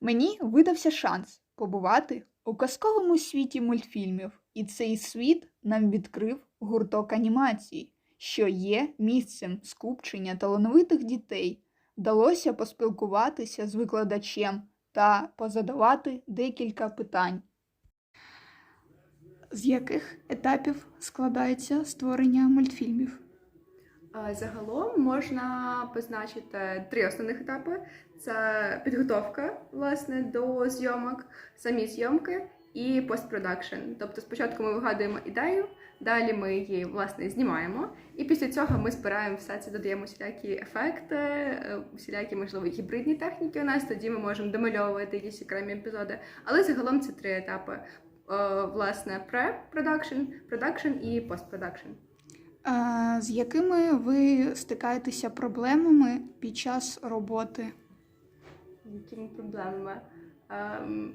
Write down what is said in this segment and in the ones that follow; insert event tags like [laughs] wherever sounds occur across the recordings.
Мені видався шанс побувати у казковому світі мультфільмів, і цей світ нам відкрив гурток анімації, що є місцем скупчення талановитих дітей. Вдалося поспілкуватися з викладачем та позадавати декілька питань. З яких етапів складається створення мультфільмів? Загалом можна позначити три основних етапи: це підготовка власне до зйомок, самі зйомки і постпродакшн. Тобто, спочатку ми вигадуємо ідею, далі ми її власне знімаємо, і після цього ми збираємо все це, додаємо всілякі ефекти, е, всілякі можливо гібридні техніки. У нас тоді ми можемо домальовувати якісь окремі епізоди. Але загалом це три етапи: Е, власне, пре-продакшн, продакшн і постпродакшн. З якими ви стикаєтеся проблемами під час роботи? Якими проблемами? Ем,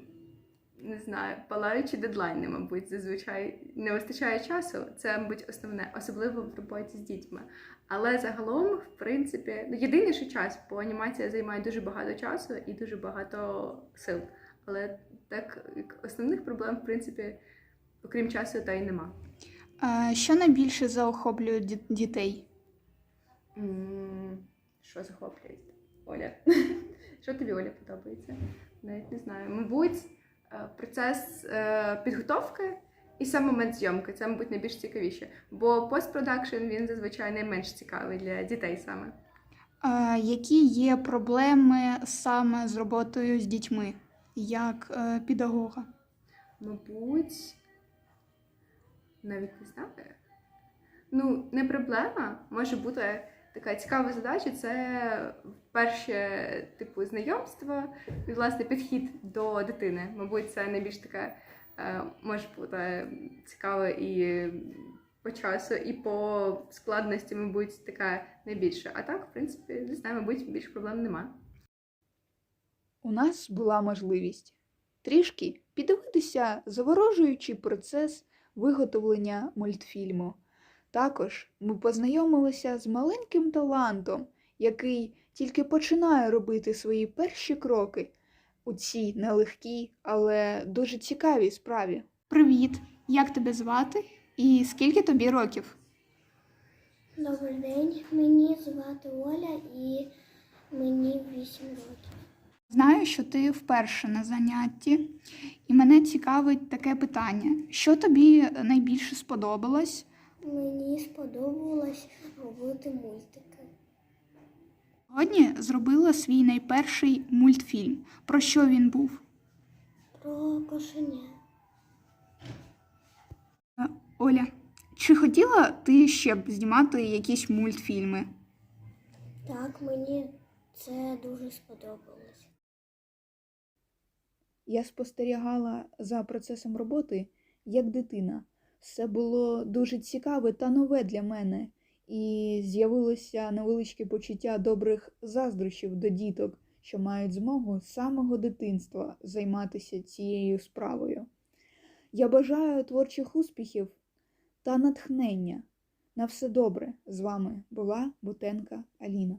не знаю, палаючі дедлайни, мабуть, зазвичай не вистачає часу. Це, мабуть, основне, особливо в роботі з дітьми. Але загалом, в принципі, ну єдине, що час, бо анімація займає дуже багато часу і дуже багато сил. Але так основних проблем, в принципі, окрім часу, та й нема. Що найбільше заохоплює дітей? Що захоплює? Оля. [laughs] Що тобі Оля подобається? Навіть не знаю. Мабуть, е, процес е, підготовки і сам момент зйомки це, мабуть, найбільш цікавіше. Бо постпродакшн він зазвичай найменш цікавий для дітей саме. Е, Які є проблеми саме з роботою з дітьми як е, педагога? Мабуть, навіть не знаю. Ну, не проблема. Може бути така цікава задача це перше, типу, знайомство і, власне, підхід до дитини. Мабуть, це найбільш таке може бути цікаве і по часу, і по складності, мабуть, така найбільша. А так, в принципі, не знаю, мабуть, більш проблем нема. У нас була можливість трішки піддивитися заворожуючий процес виготовлення мультфільму. Також ми познайомилися з маленьким талантом, який тільки починає робити свої перші кроки у цій нелегкій, але дуже цікавій справі. Привіт! Як тебе звати і скільки тобі років? Добрий день, мені звати Оля і мені 8 років. Знаю, що ти вперше на занятті, і мене цікавить таке питання: що тобі найбільше сподобалось? Мені сподобалось робити мультики. Сьогодні зробила свій найперший мультфільм. Про що він був? Про кошеня. Е, Оля, чи хотіла ти ще б знімати якісь мультфільми? Так, мені це дуже сподобалось. Я спостерігала за процесом роботи як дитина. Все було дуже цікаве та нове для мене, і з'явилося невеличке почуття добрих заздрощів до діток, що мають змогу з самого дитинства займатися цією справою. Я бажаю творчих успіхів та натхнення. На все добре з вами була Бутенка Аліна.